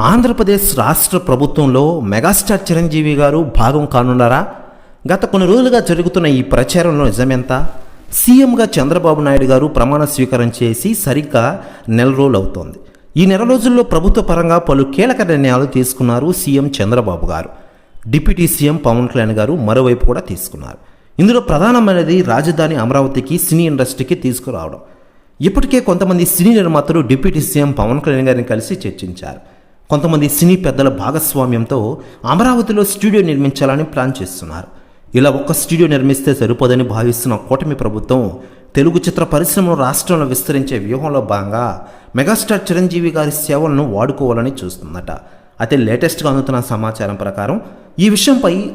ఆంధ్రప్రదేశ్ రాష్ట్ర ప్రభుత్వంలో మెగాస్టార్ చిరంజీవి గారు భాగం కానున్నారా? గత కొన్ని రోజులుగా జరుగుతున్న ఈ ప్రచారంలో నిజమెంత? సీఎంగా చంద్రబాబు నాయుడు గారు ప్రమాణ స్వీకారం చేసి సరిగ్గా నెల రోజులు అవుతోంది. ఈ నెల రోజుల్లో ప్రభుత్వ పరంగా పలు కీలక నిర్ణయాలు తీసుకున్నారు సీఎం చంద్రబాబు గారు. డిప్యూటీ సీఎం పవన్ కళ్యాణ్ గారు మరోవైపు కూడా తీసుకున్నారు. ఇందులో ప్రధానమైనది రాజధాని అమరావతికి సినీ ఇండస్ట్రీకి తీసుకురావడం. ఇప్పటికే కొంతమంది సినీ నిర్మాతలు డిప్యూటీ సీఎం పవన్ కళ్యాణ్ గారిని కలిసి చర్చించారు. కొంతమంది సినీ పెద్దల భాగస్వామ్యంతో అమరావతిలో స్టూడియో నిర్మించాలని ప్లాన్ చేస్తున్నారు. ఇలా ఒక్క స్టూడియో నిర్మిస్తే సరిపోదని భావిస్తున్న కూటమి ప్రభుత్వం తెలుగు చిత్ర పరిశ్రమను రాష్ట్రంలో విస్తరించే వ్యూహంలో భాగంగా మెగాస్టార్ చిరంజీవి గారి సేవలను వాడుకోవాలని చూస్తుందట. అయితే లేటెస్ట్గా అందుతున్న సమాచారం ప్రకారం ఈ విషయంపై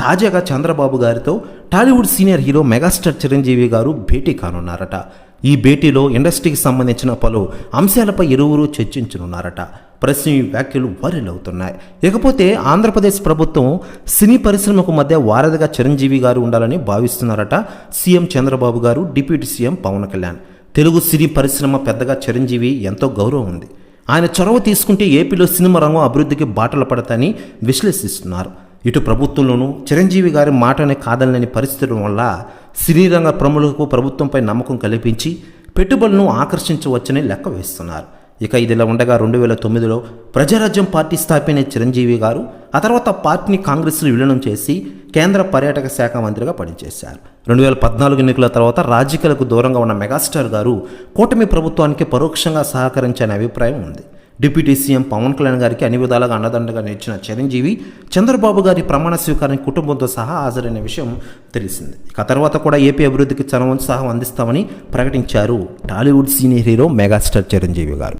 తాజాగా చంద్రబాబు గారితో Tollywood senior hero megastar Chiranjeevi గారు భేటీ కానున్నారట. ఈ భేటీలో ఇండస్ట్రీకి సంబంధించిన పలు అంశాలపై ఇరువురు చర్చించనున్నారట. ప్రస్తుతం ఈ వ్యాఖ్యలు వైరల్ అవుతున్నాయి. ఇకపోతే ఆంధ్రప్రదేశ్ ప్రభుత్వం సినీ పరిశ్రమకు మధ్య వారధిగా చిరంజీవి గారు ఉండాలని భావిస్తున్నారట సీఎం చంద్రబాబు గారు డిప్యూటీ సీఎం పవన్ కళ్యాణ్. తెలుగు సినీ పరిశ్రమ పెద్దగా చిరంజీవి ఎంతో గౌరవం ఉంది. ఆయన చొరవ తీసుకుంటే ఏపీలో సినిమా రంగం అభివృద్ధికి బాటలు పడతాయని విశ్లేషిస్తున్నారు. ఇటు ప్రభుత్వంలోనూ చిరంజీవి గారి మాటనే కాదనలేని పరిస్థితుల వల్ల సినీ రంగ ప్రముఖులకు ప్రభుత్వంపై నమ్మకం కల్పించి పెట్టుబడులను ఆకర్షించవచ్చని లెక్క వేస్తున్నారు. ఇక ఇదిలా ఉండగా రెండు వేల తొమ్మిదిలో ప్రజారాజ్యం పార్టీ స్థాపించిన చిరంజీవి గారు ఆ తర్వాత పార్టీని కాంగ్రెస్లో విలీనం చేసి కేంద్ర పర్యాటక శాఖ మంత్రిగా పనిచేశారు. రెండు వేల పద్నాలుగు ఎన్నికల తర్వాత రాజకీయాలకు దూరంగా ఉన్న మెగాస్టార్ గారు కూటమి ప్రభుత్వానికి పరోక్షంగా సహకరించని అభిప్రాయం ఉంది. డిప్యూటీ సీఎం పవన్ కళ్యాణ్ గారికి అన్ని విధాలుగా అండదండగా నిలిచిన చిరంజీవి చంద్రబాబు గారి ప్రమాణ స్వీకారానికి కుటుంబంతో సహా హాజరైన విషయం తెలిసింది. ఇక తర్వాత కూడా ఏపీ అభివృద్ధికి చనవంతు సహా అందిస్తామని ప్రకటించారు Tollywood senior hero megastar Chiranjeevi గారు.